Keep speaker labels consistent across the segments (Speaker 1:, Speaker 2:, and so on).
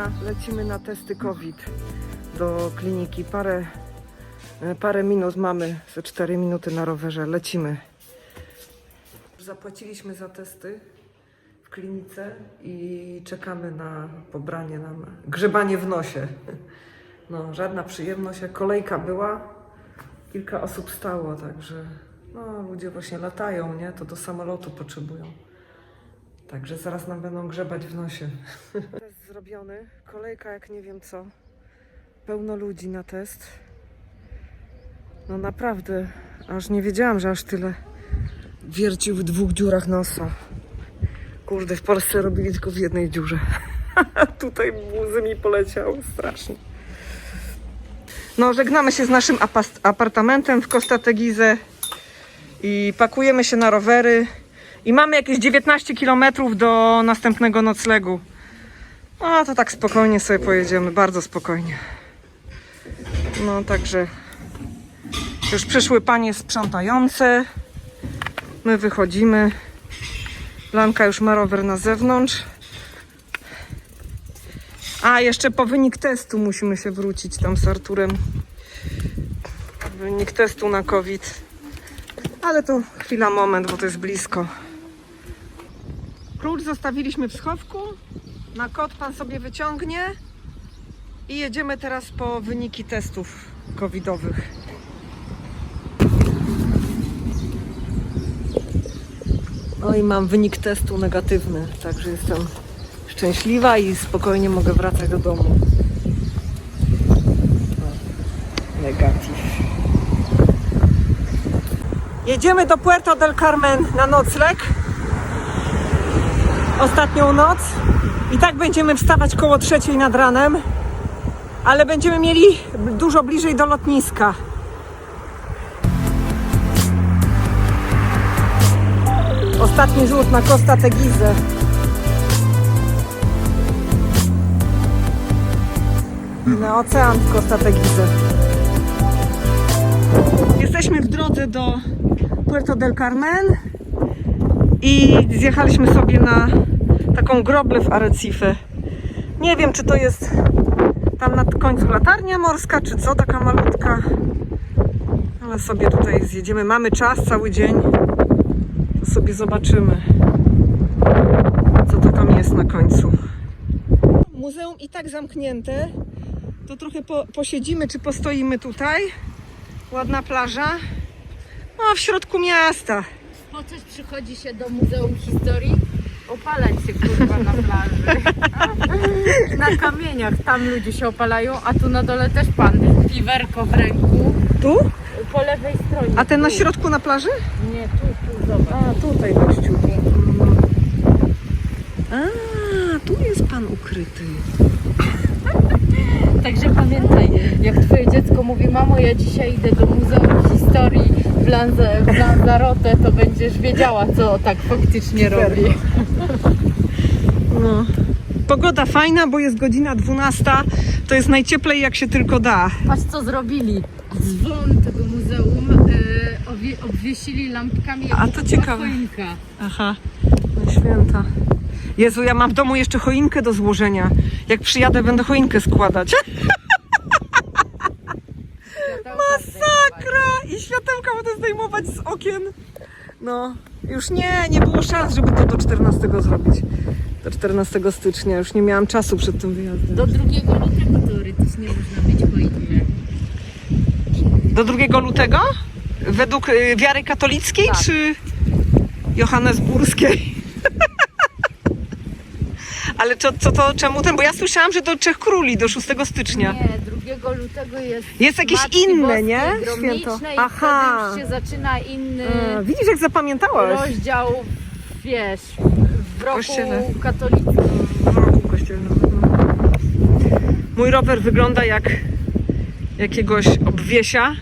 Speaker 1: lecimy na testy COVID do kliniki. Parę, e, parę minut mamy, ze 4 minuty na rowerze. Lecimy. Zapłaciliśmy za testy w klinice i czekamy na pobranie nam, grzebanie w nosie. No, żadna przyjemność. Kolejka była, kilka osób stało, także no, ludzie właśnie latają, nie? To do samolotu potrzebują. Także zaraz nam będą grzebać w nosie. Zrobiony, kolejka jak nie wiem co. Pełno ludzi na test. No naprawdę, aż nie wiedziałam, że aż tyle wiercił w dwóch dziurach nosa. Kurde, w Polsce robili tylko w jednej dziurze. Tutaj łzy mi poleciały strasznie. No, żegnamy się z naszym apartamentem w Costa Teguise i pakujemy się na rowery. I mamy jakieś 19 km do następnego noclegu. A to tak spokojnie sobie pojedziemy, bardzo spokojnie. No także już przyszły panie sprzątające. My wychodzimy. Lanka już ma rower na zewnątrz. A, jeszcze po wynik testu musimy się wrócić tam z Arturem. Wynik testu na COVID. Ale to chwila, moment, bo to jest blisko. Klucz zostawiliśmy w schowku. Na kod pan sobie wyciągnie. I jedziemy teraz po wyniki testów covidowych. No i mam wynik testu negatywny, także jestem szczęśliwa i spokojnie mogę wracać do domu. Negatyw. Jedziemy do Puerto del Carmen na nocleg. Ostatnią noc. I tak będziemy wstawać koło trzeciej nad ranem. Ale będziemy mieli dużo bliżej do lotniska. Ostatni rzut na Costa Teguise. Na ocean w Costa Teguise. Jesteśmy w drodze do Puerto del Carmen i zjechaliśmy sobie na taką groblę w Arrecife. Nie wiem, czy to jest tam na końcu latarnia morska, czy co, taka malutka. Ale sobie tutaj zjedziemy. Mamy czas, cały dzień. To sobie zobaczymy, co to tam jest na końcu. Muzeum i tak zamknięte. To trochę po, posiedzimy, czy postoimy tutaj. Ładna plaża. No, w środku miasta.
Speaker 2: Po coś przychodzi się do Muzeum Historii? Opalać się kurwa na plaży. Na kamieniach tam ludzie się opalają, a tu na dole też pan piwerko w ręku.
Speaker 1: Tu?
Speaker 2: Po lewej stronie.
Speaker 1: A ten na
Speaker 2: tu.
Speaker 1: środku na plaży?
Speaker 2: Nie, tu, tu, zobacz.
Speaker 1: A, tutaj gościu. A, tu jest pan ukryty.
Speaker 2: Także pamiętaj, jak twoje dziecko mówi, mamo ja dzisiaj idę do Muzeum Historii w, w Lanzarote, to będziesz wiedziała, co tak faktycznie robi.
Speaker 1: No. Pogoda fajna, bo jest godzina 12. To jest najcieplej jak się tylko da.
Speaker 2: Patrz co zrobili. Dzwon tego muzeum e, obwie, obwiesili lampkami
Speaker 1: A to ciekawe.
Speaker 2: choinka.
Speaker 1: Aha, no święta. Jezu, ja mam w domu jeszcze choinkę do złożenia. Jak przyjadę, będę choinkę składać. Masakra! I światełka będę zdejmować z okien. No, już nie, nie było szans, żeby to do 14 zrobić. Do 14 stycznia. Już nie miałam czasu przed tym wyjazdem.
Speaker 2: Do 2 lutego teoretycznie można mieć choinkę.
Speaker 1: Do 2 lutego? Według y, wiary katolickiej
Speaker 2: Tak.
Speaker 1: czy johannesburskiej? Ale co, co to, czemu ten? Bo ja słyszałam, że do Trzech Króli, do 6 stycznia.
Speaker 2: Nie, 2 lutego jest
Speaker 1: Jest jakieś
Speaker 2: Matki
Speaker 1: inne,
Speaker 2: Boskiej
Speaker 1: nie?
Speaker 2: Gromnicznej
Speaker 1: Święto.
Speaker 2: I
Speaker 1: Aha.
Speaker 2: wtedy już się zaczyna inny
Speaker 1: A, widzisz, jak zapamiętałaś?
Speaker 2: rozdział, wiesz, w roku
Speaker 1: Kościele.
Speaker 2: katolickim.
Speaker 1: W roku kościelnym. Mój rower wygląda jak jakiegoś obwiesia,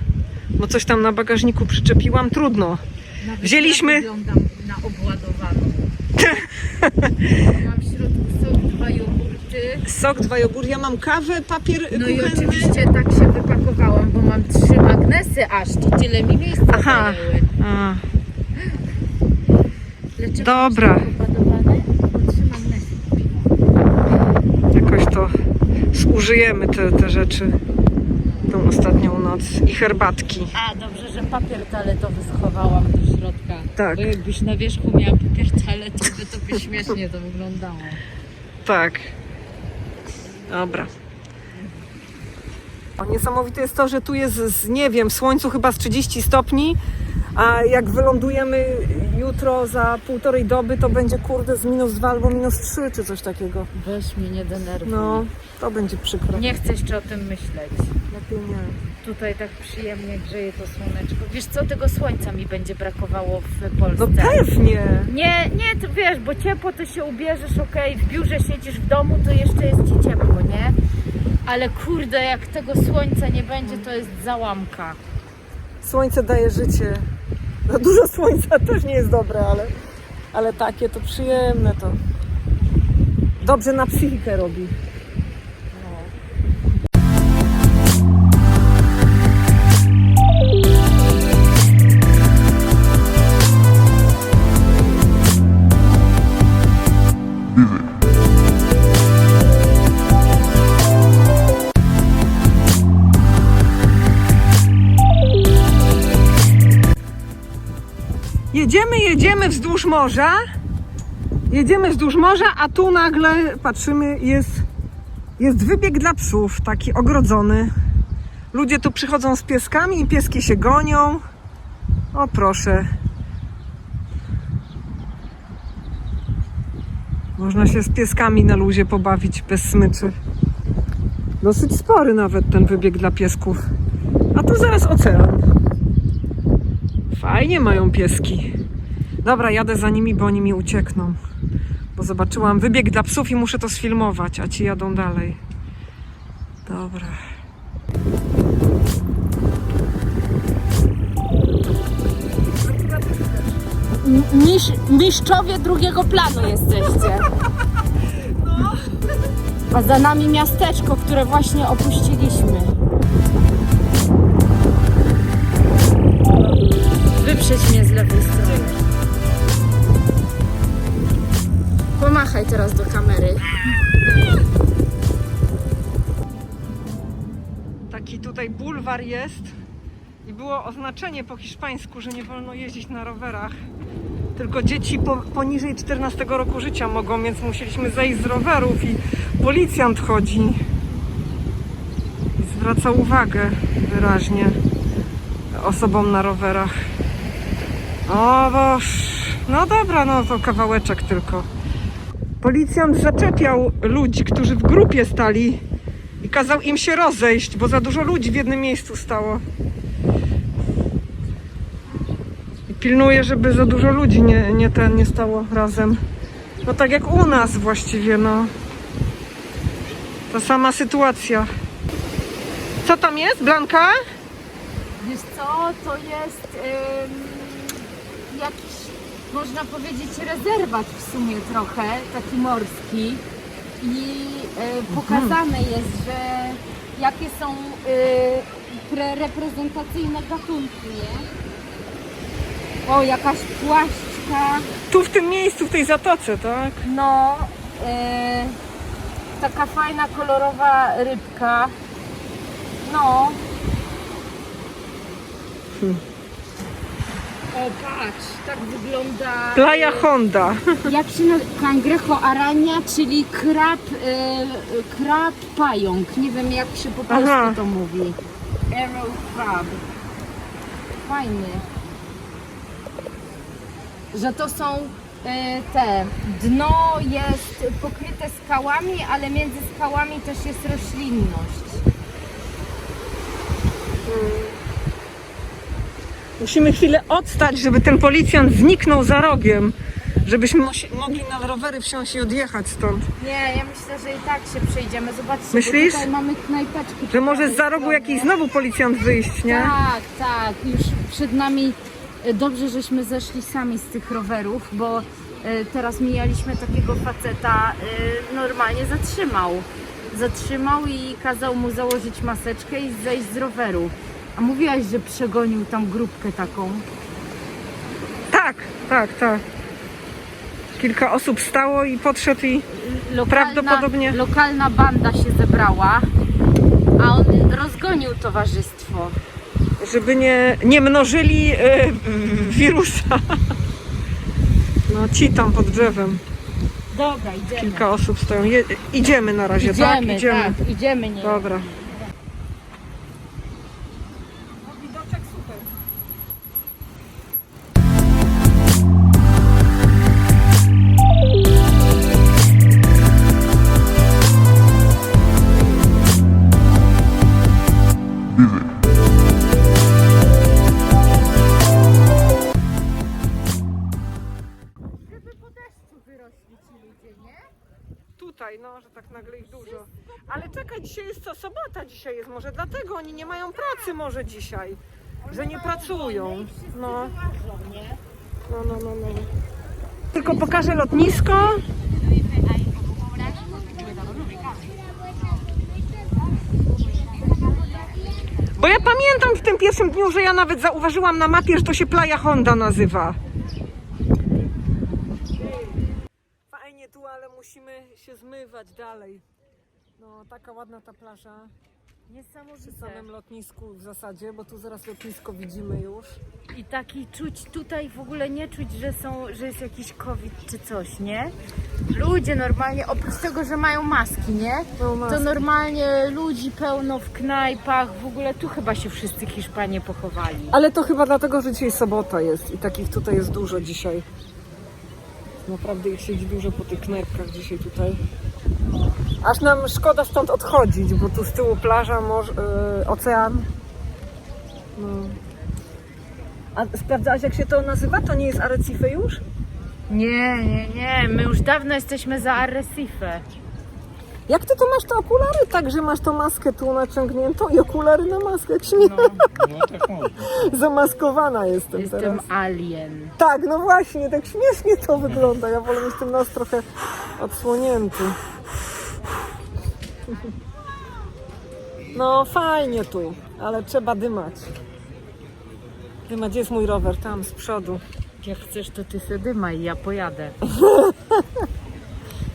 Speaker 1: bo coś tam na bagażniku przyczepiłam. Trudno.
Speaker 2: Nawet
Speaker 1: Wzięliśmy-
Speaker 2: ja wyglądam na obładowaną. Mam w środku sok, dwa jogurty.
Speaker 1: Sok, dwa jogurty, ja mam kawę, papier
Speaker 2: No i
Speaker 1: kuchenny.
Speaker 2: oczywiście tak się wypakowałam, bo mam trzy magnesy aż, to tyle mi miejsca
Speaker 1: Aha. Dobra.
Speaker 2: masz tak obładowane? Bo trzy magnesy kupiłam.
Speaker 1: jakoś to zużyjemy te, te rzeczy tą ostatnią noc i herbatki.
Speaker 2: A, dobrze, że papier toaletowy schowałam do środka.
Speaker 1: Tak.
Speaker 2: Bo jakbyś na wierzchu miała papier toaletowy, to by śmiesznie to wyglądało.
Speaker 1: Tak. Dobra. O, niesamowite jest to, że tu jest, z, nie wiem, w słońcu chyba z 30 stopni, a jak wylądujemy jutro za półtorej doby, to będzie kurde z minus 2 albo minus 3 czy coś takiego.
Speaker 2: Weź mnie, nie denerwuj.
Speaker 1: No, to będzie przykro.
Speaker 2: Nie chcę jeszcze o tym myśleć.
Speaker 1: Lepiej nie.
Speaker 2: Tutaj tak przyjemnie grzeje to słoneczko. Wiesz co, tego słońca mi będzie brakowało w Polsce.
Speaker 1: No pewnie.
Speaker 2: Nie, nie, to wiesz, bo ciepło to się ubierzesz, okej, w biurze siedzisz w domu, to jeszcze jest ci ciepło, nie? Ale kurde, jak tego słońca nie będzie, to jest załamka.
Speaker 1: Słońce daje życie. Za dużo słońca też nie jest dobre, ale, ale takie to przyjemne to. Dobrze na psychikę robi. Jedziemy, jedziemy wzdłuż morza. Jedziemy wzdłuż morza, a tu nagle patrzymy, jest, jest wybieg dla psów, taki ogrodzony. Ludzie tu przychodzą z pieskami i pieski się gonią. O proszę. Można się z pieskami na luzie pobawić bez smyczy. Dosyć spory nawet ten wybieg dla piesków. A tu zaraz ocean. Fajnie mają pieski. Dobra, jadę za nimi, bo oni mi uciekną. Bo zobaczyłam wybieg dla psów i muszę to sfilmować, a ci jadą dalej. Dobra.
Speaker 2: Misz, mistrzowie drugiego planu jesteście. A za nami miasteczko, które właśnie opuściliśmy. Wyprzedź mnie z lewej strony. Pomachaj teraz do kamery.
Speaker 1: Taki tutaj bulwar jest i było oznaczenie po hiszpańsku, że nie wolno jeździć na rowerach. Tylko dzieci po, poniżej 14 roku życia mogą, więc musieliśmy zejść z rowerów i policjant chodzi i zwraca uwagę wyraźnie osobom na rowerach. O boż, no dobra, no to kawałeczek tylko. Policjant zaczepiał ludzi, którzy w grupie stali i kazał im się rozejść, bo za dużo ludzi w jednym miejscu stało. I pilnuje, żeby za dużo ludzi nie, nie, ten, nie stało razem. No tak jak u nas właściwie, no. Ta sama sytuacja. Co tam jest, Blanka?
Speaker 2: Wiesz co, to jest ym, jakiś, można powiedzieć, rezerwat w sumie trochę, taki morski. I y, pokazane jest, że jakie są y, pre- reprezentacyjne gatunki, nie? O, jakaś płaszczka,
Speaker 1: Tu w tym miejscu, w tej zatoce, tak?
Speaker 2: no, y, taka fajna, kolorowa rybka. No. O, patrz, tak wygląda.
Speaker 1: Playa Honda.
Speaker 2: Jak się nazywa? Cangrejo arania, czyli krab, e, krab pająk. Nie wiem jak się po polsku
Speaker 1: Aha.
Speaker 2: to mówi. Arrow crab. Fajny. Że to są e, te. Dno jest pokryte skałami, ale między skałami też jest roślinność.
Speaker 1: Musimy chwilę odstać, żeby ten policjant zniknął za rogiem. Żebyśmy mogli na rowery wsiąść i odjechać stąd.
Speaker 2: Nie, ja myślę, że i tak się przejdziemy. Zobaczcie,
Speaker 1: Myślisz?
Speaker 2: tutaj mamy knajpeczki.
Speaker 1: Że może
Speaker 2: po
Speaker 1: za rogu jakiś znowu policjant wyjść, nie?
Speaker 2: Tak, tak. Już przed nami e, dobrze, żeśmy zeszli sami z tych rowerów, bo e, teraz mijaliśmy takiego faceta, e, normalnie zatrzymał. Zatrzymał i kazał mu założyć maseczkę i zejść z roweru. A mówiłaś, że przegonił tam grupkę taką.
Speaker 1: Tak, tak, tak. Kilka osób stało i podszedł i Prawdopodobnie-
Speaker 2: Lokalna banda się zebrała, a on rozgonił towarzystwo.
Speaker 1: żeby nie, nie mnożyli e, wirusa. No ci tam pod drzewem.
Speaker 2: Dobra, idziemy.
Speaker 1: Kilka osób stoją. Je, idziemy na razie, tak?
Speaker 2: Idziemy,
Speaker 1: Idziemy.
Speaker 2: tak, idziemy. Nie.
Speaker 1: Dobra. No, że tak nagle ich dużo. Ale czekaj, dzisiaj jest co? Sobota dzisiaj jest, może dlatego oni nie mają pracy może dzisiaj. Że nie pracują. No, no, no, no, no. Tylko pokażę lotnisko. Bo ja pamiętam w tym pierwszym dniu, że ja nawet zauważyłam na mapie, że to się Playa Honda nazywa. Fajnie tu, ale musimy się zmywać dalej. No, taka ładna ta plaża przy
Speaker 2: Niesamowite.
Speaker 1: samym lotnisku w zasadzie, bo tu zaraz lotnisko widzimy już.
Speaker 2: I taki czuć tutaj w ogóle nie czuć, że są, że jest jakiś COVID czy coś, nie? Ludzie normalnie, oprócz tego, że mają maski, nie?
Speaker 1: Mają maski.
Speaker 2: To normalnie ludzi pełno w knajpach, w ogóle tu chyba się wszyscy Hiszpanie pochowali.
Speaker 1: Ale to chyba dlatego, że dzisiaj sobota jest i takich tutaj jest dużo dzisiaj. Naprawdę ich siedzi dużo po tych knajpkach dzisiaj tutaj. Aż nam szkoda stąd odchodzić, bo tu z tyłu plaża, morz, yy, ocean. No. A sprawdzałaś jak się to nazywa? To nie jest Arrecife już?
Speaker 2: Nie, nie, nie, my już dawno jesteśmy za Arrecife.
Speaker 1: Jak ty to masz te okulary? Tak, że masz tą maskę tu naciągniętą i okulary na maskę. Jak śmie...
Speaker 3: No tak można.
Speaker 1: Zamaskowana jestem,
Speaker 2: Jestem
Speaker 1: teraz.
Speaker 2: alien.
Speaker 1: Tak, no właśnie, tak śmiesznie to wygląda. Ja wolę mieć ten nos trochę odsłonięty. No fajnie tu, ale trzeba dymać. Dymać, gdzie jest mój rower? Tam, z przodu.
Speaker 2: Jak chcesz, to ty se dymaj, ja pojadę.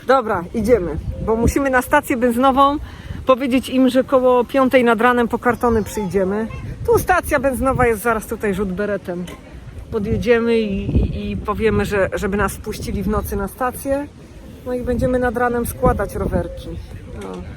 Speaker 1: Dobra, idziemy, bo musimy na stację benzynową powiedzieć im, że koło piątej nad ranem po kartony przyjdziemy. Tu stacja benzynowa jest zaraz tutaj rzut beretem. Podjedziemy i, i, i powiemy, że, żeby nas wpuścili w nocy na stację. No i będziemy nad ranem składać rowerki. No.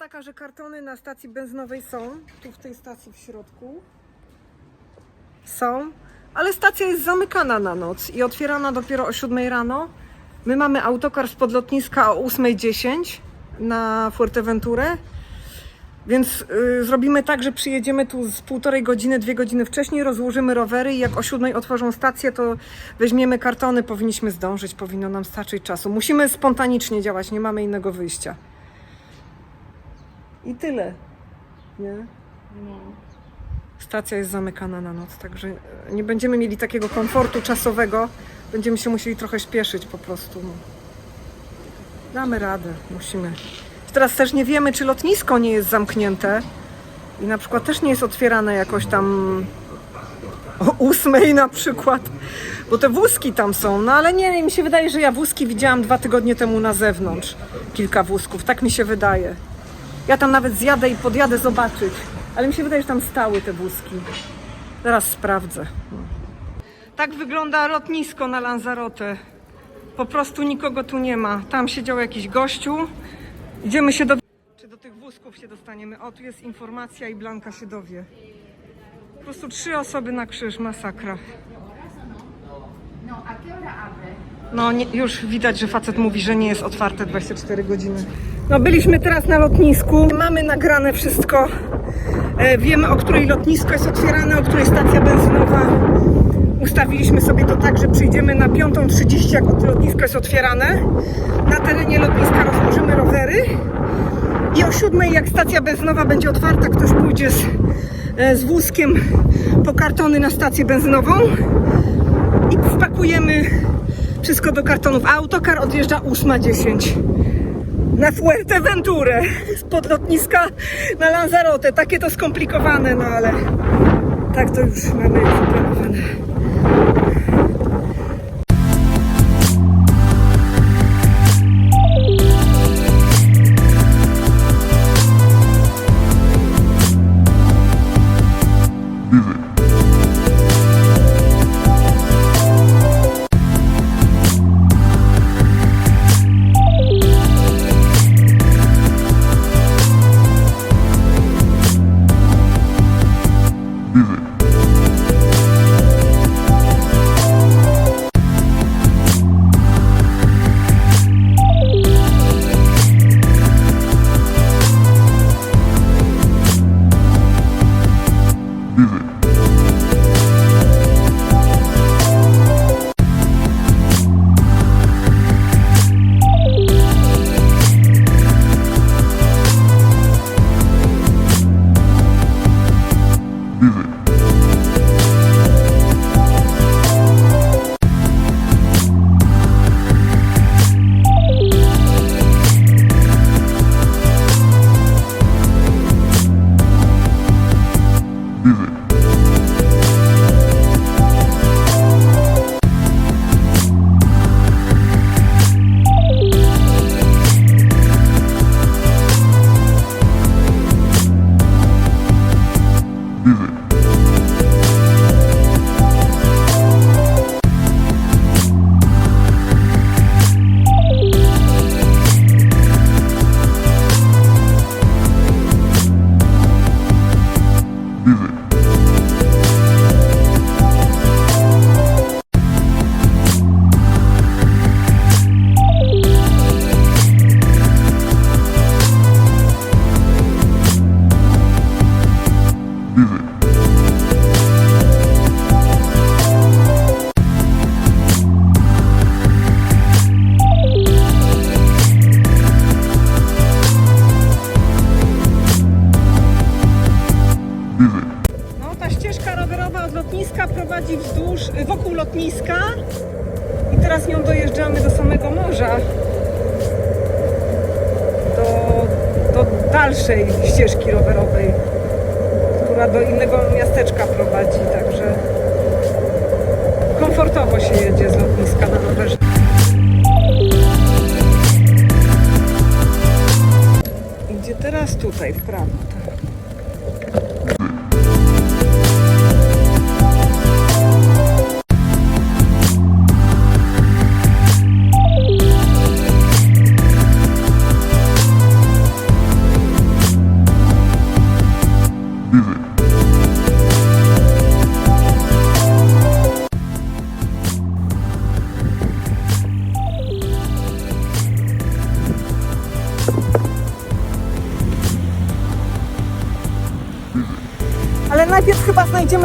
Speaker 1: Taka, że kartony na stacji benzynowej są, tu w tej stacji w środku. Są, ale stacja jest zamykana na noc i otwierana dopiero o 7 rano. My mamy autokar spod lotniska o 8.10 na Fuerteventurę. Więc y, zrobimy tak, że przyjedziemy tu z półtorej godziny, dwie godziny wcześniej, rozłożymy rowery i jak o siódmej otworzą stację, to weźmiemy kartony, powinniśmy zdążyć, powinno nam starczyć czasu. Musimy spontanicznie działać, nie mamy innego wyjścia. I tyle. Nie? Stacja jest zamykana na noc, także nie będziemy mieli takiego komfortu czasowego. Będziemy się musieli trochę śpieszyć po prostu. No. Damy radę, musimy. Teraz też nie wiemy, czy lotnisko nie jest zamknięte i na przykład też nie jest otwierane jakoś tam o ósmej na przykład, bo te wózki tam są. No ale nie, mi się wydaje, że ja wózki widziałam dwa tygodnie temu na zewnątrz. Kilka wózków, tak mi się wydaje. Ja tam nawet zjadę i podjadę zobaczyć. Ale mi się wydaje, że tam stały te wózki. Zaraz sprawdzę. Tak wygląda lotnisko na Lanzarote. Po prostu nikogo tu nie ma. Tam siedział jakiś gościu. Idziemy się do... Czy do tych wózków się dostaniemy? O, tu jest informacja i Blanka się dowie. Po prostu trzy osoby na krzyż, masakra. No nie, już widać, że facet mówi, że nie jest otwarte 24 godziny. No byliśmy teraz na lotnisku. Mamy nagrane wszystko. E, wiemy, o której lotnisko jest otwierane, o której stacja benzynowa. Ustawiliśmy sobie to tak, że przyjdziemy na 5.30, jak lotnisko jest otwierane. Na terenie lotniska rozłożymy rowery I o siódmej, jak stacja benzynowa będzie otwarta, ktoś pójdzie z, e, z wózkiem po kartony na stację benzynową i wpakujemy wszystko do kartonów. Autokar odjeżdża 8.10 na Fuerteventurę spod lotniska na Lanzarote. Takie to skomplikowane, no ale tak to już mamy zaplanowane.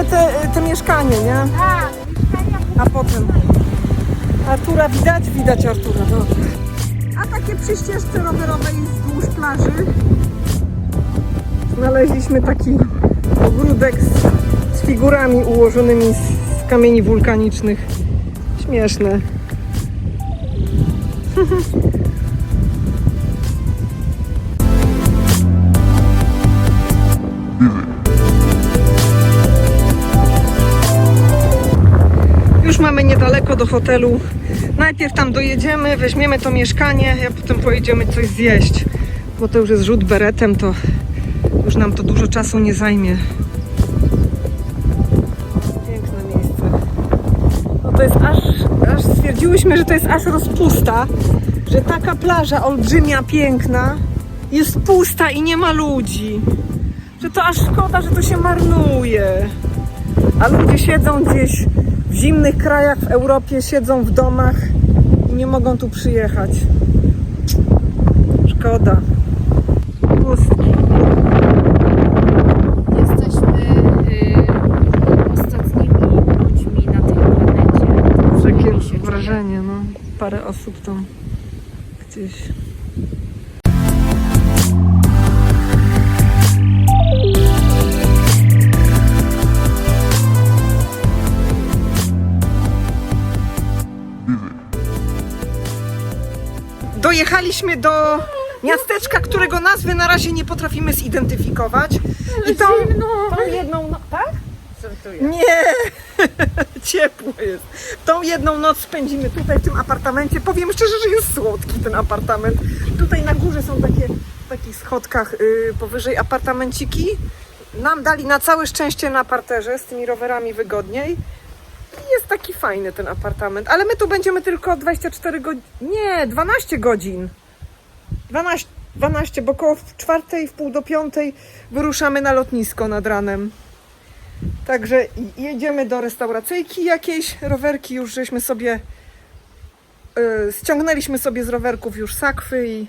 Speaker 1: Te, te mieszkanie, nie?
Speaker 2: Tak,
Speaker 1: A potem. Artura widać? Widać Artura, dobra. A takie przy ścieżce rowerowej wzdłuż plaży znaleźliśmy taki ogródek z, z figurami ułożonymi z, z kamieni wulkanicznych. Śmieszne. niedaleko do hotelu. Najpierw tam dojedziemy, weźmiemy to mieszkanie, a potem pojedziemy coś zjeść. Bo to już jest rzut beretem, to już nam to dużo czasu nie zajmie. Piękne miejsce. No to jest aż, aż stwierdziłyśmy, że to jest aż rozpusta, że taka plaża olbrzymia, piękna jest pusta i nie ma ludzi. Że to aż szkoda, że to się marnuje. A ludzie siedzą gdzieś w zimnych krajach w Europie, siedzą w domach i nie mogą tu przyjechać. Szkoda. Pustki.
Speaker 2: Jesteśmy y, ostatnimi ludźmi na tej planecie.
Speaker 4: Takie wrażenie, no. Parę osób tam gdzieś.
Speaker 1: Dojechaliśmy do miasteczka, którego nazwy na razie nie potrafimy zidentyfikować. I tą, tą jedną no, tak? Nie, ciepło jest. Tą jedną noc spędzimy tutaj w tym apartamencie. Powiem szczerze, że jest słodki ten apartament. Tutaj na górze są takie w takich schodkach y, powyżej apartamenciki. Nam dali na całe szczęście na parterze z tymi rowerami wygodniej. I jest taki fajny ten apartament, ale my tu będziemy tylko 24 godziny. Nie, 12 godzin. 12, 12 bo koło w czwartej, w pół do piątej wyruszamy na lotnisko nad ranem. Także jedziemy do restauracyjki jakiejś. Rowerki już żeśmy sobie yy, ściągnęliśmy sobie z rowerków już sakwy i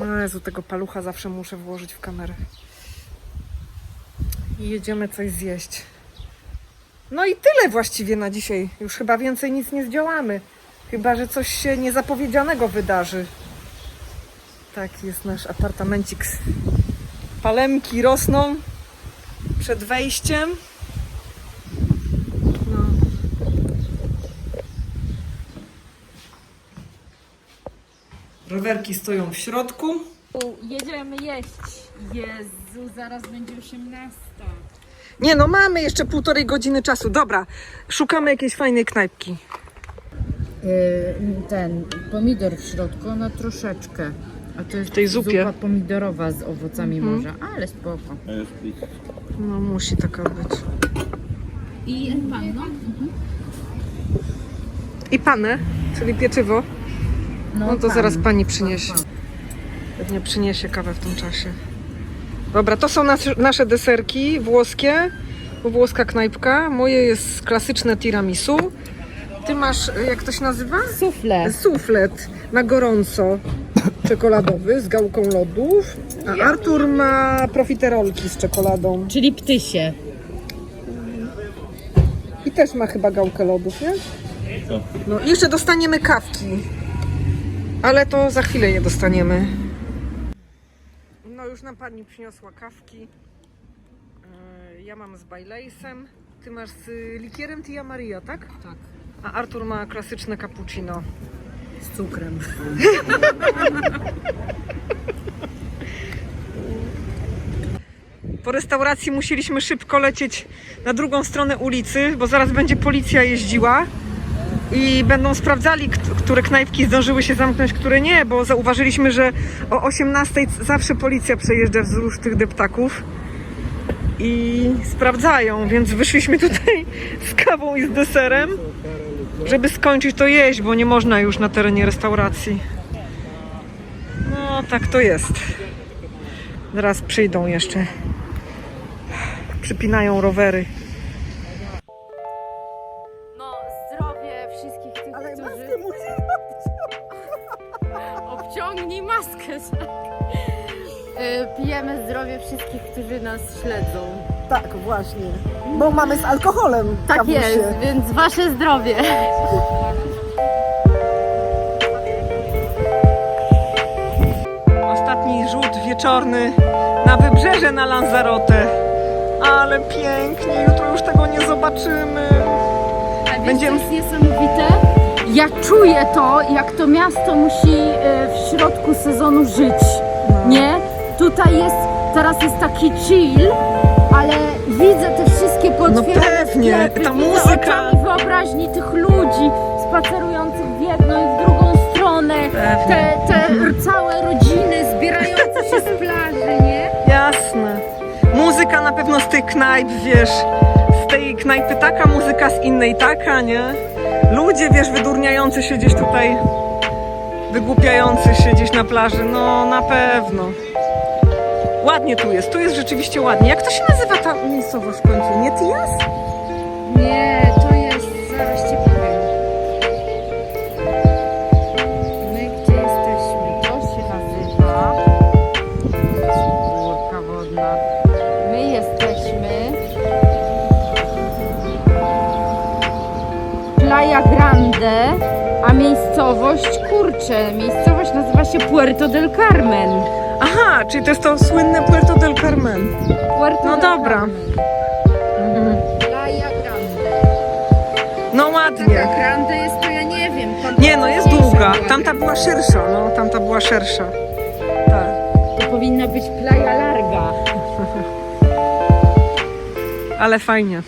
Speaker 1: o Jezu, tego palucha zawsze muszę włożyć w kamerę. I jedziemy coś zjeść. No i tyle właściwie na dzisiaj. Już chyba więcej nic nie zdziałamy. Chyba, że coś się niezapowiedzianego wydarzy. Tak jest nasz apartamencik. Palemki rosną przed wejściem. No. Rowerki stoją w środku.
Speaker 2: Jedziemy jeść. Jezu, zaraz będzie 18.
Speaker 1: Nie no, mamy jeszcze półtorej godziny czasu. Dobra, szukamy jakiejś fajnej knajpki.
Speaker 2: ten pomidor w środku, ona troszeczkę. A to jest
Speaker 1: tej zupie.
Speaker 2: zupa pomidorowa z owocami morza, ale spoko.
Speaker 1: No musi taka być.
Speaker 2: I pan, no?
Speaker 1: I panę, czyli pieczywo. No to
Speaker 2: pan.
Speaker 1: zaraz pani przyniesie.
Speaker 2: Pan,
Speaker 1: Pewnie przyniesie kawę w tym czasie. Dobra, to są nas, nasze deserki włoskie. Włoska knajpka. Moje jest klasyczne tiramisu. Ty masz, jak to się nazywa?
Speaker 2: pan. Sufle.
Speaker 1: Suflet na gorąco czekoladowy z gałką lodów. A Artur ma profiterolki z czekoladą.
Speaker 2: Czyli ptysie.
Speaker 1: I też ma chyba gałkę lodów, nie? No i jeszcze dostaniemy kawki. Ale to za chwilę je dostaniemy. No już nam pani przyniosła kawki. Yy, Ja mam z Bailey'sem. Ty masz z likierem Tia Maria, tak?
Speaker 2: Tak.
Speaker 1: A Artur ma klasyczne cappuccino.
Speaker 2: Z cukrem.
Speaker 1: Po restauracji musieliśmy szybko lecieć na drugą stronę ulicy, bo zaraz będzie policja jeździła i będą sprawdzali, kt- które knajpki zdążyły się zamknąć, które nie, bo zauważyliśmy, że o 18 zawsze policja przejeżdża wzdłuż tych deptaków i sprawdzają, więc wyszliśmy tutaj z kawą i z deserem, żeby skończyć to jeść, bo nie można już na terenie restauracji. No, tak to jest. Zaraz przyjdą jeszcze przypinają rowery.
Speaker 2: No, zdrowie wszystkich tych, którzy... Obciągnij maskę. Y, Pijemy zdrowie wszystkich, którzy nas śledzą.
Speaker 1: Tak, właśnie. Bo mamy z alkoholem.
Speaker 2: Tak
Speaker 1: kawusie.
Speaker 2: jest, więc wasze zdrowie.
Speaker 1: Ostatni rzut wieczorny na wybrzeże na Lanzarote. Ale pięknie, jutro już tego nie zobaczymy.
Speaker 2: A wiesz,
Speaker 1: Będziemy-
Speaker 2: jest niesamowite? Ja czuję to, jak to miasto musi e, w środku sezonu żyć, nie? Tutaj jest, teraz jest taki chill, widzę te wszystkie potwierdzone
Speaker 1: No pewnie, ta muzyka.
Speaker 2: wyobraźni tych ludzi spacerujących w jedną i w drugą stronę, te, te całe rodziny zbierające się z plaży, nie?
Speaker 1: Jasne. Muzyka na pewno z tych knajp, wiesz, z tej knajpy taka muzyka, z innej taka, nie? Ludzie, wiesz, wydurniający się gdzieś tutaj, wygłupiający się gdzieś na plaży, no na pewno. Ładnie tu jest, tu jest rzeczywiście ładnie. Jak to się nazywa ta miejscowość w końcu? Nie Tias?
Speaker 2: Nie, to jest, zaraz ci powiem. My gdzie jesteśmy? To się nazywa Górka wodna. My jesteśmy Playa Grande, a miejscowość, kurczę, miejscowość nazywa się Puerto del Carmen.
Speaker 1: Aha, czyli to jest to słynne Puerto del Carmen.
Speaker 2: Puerto
Speaker 1: No
Speaker 2: del
Speaker 1: dobra.
Speaker 2: Carmen. Playa Grande.
Speaker 1: No
Speaker 2: Taka
Speaker 1: ładnie.
Speaker 2: grande jest to, ja nie wiem. pan
Speaker 1: Nie, no jest
Speaker 2: mniejsza
Speaker 1: długa. tamta była szersza, no, tamta była szersza. Tak.
Speaker 2: To powinna być playa larga.
Speaker 1: Ale fajnie.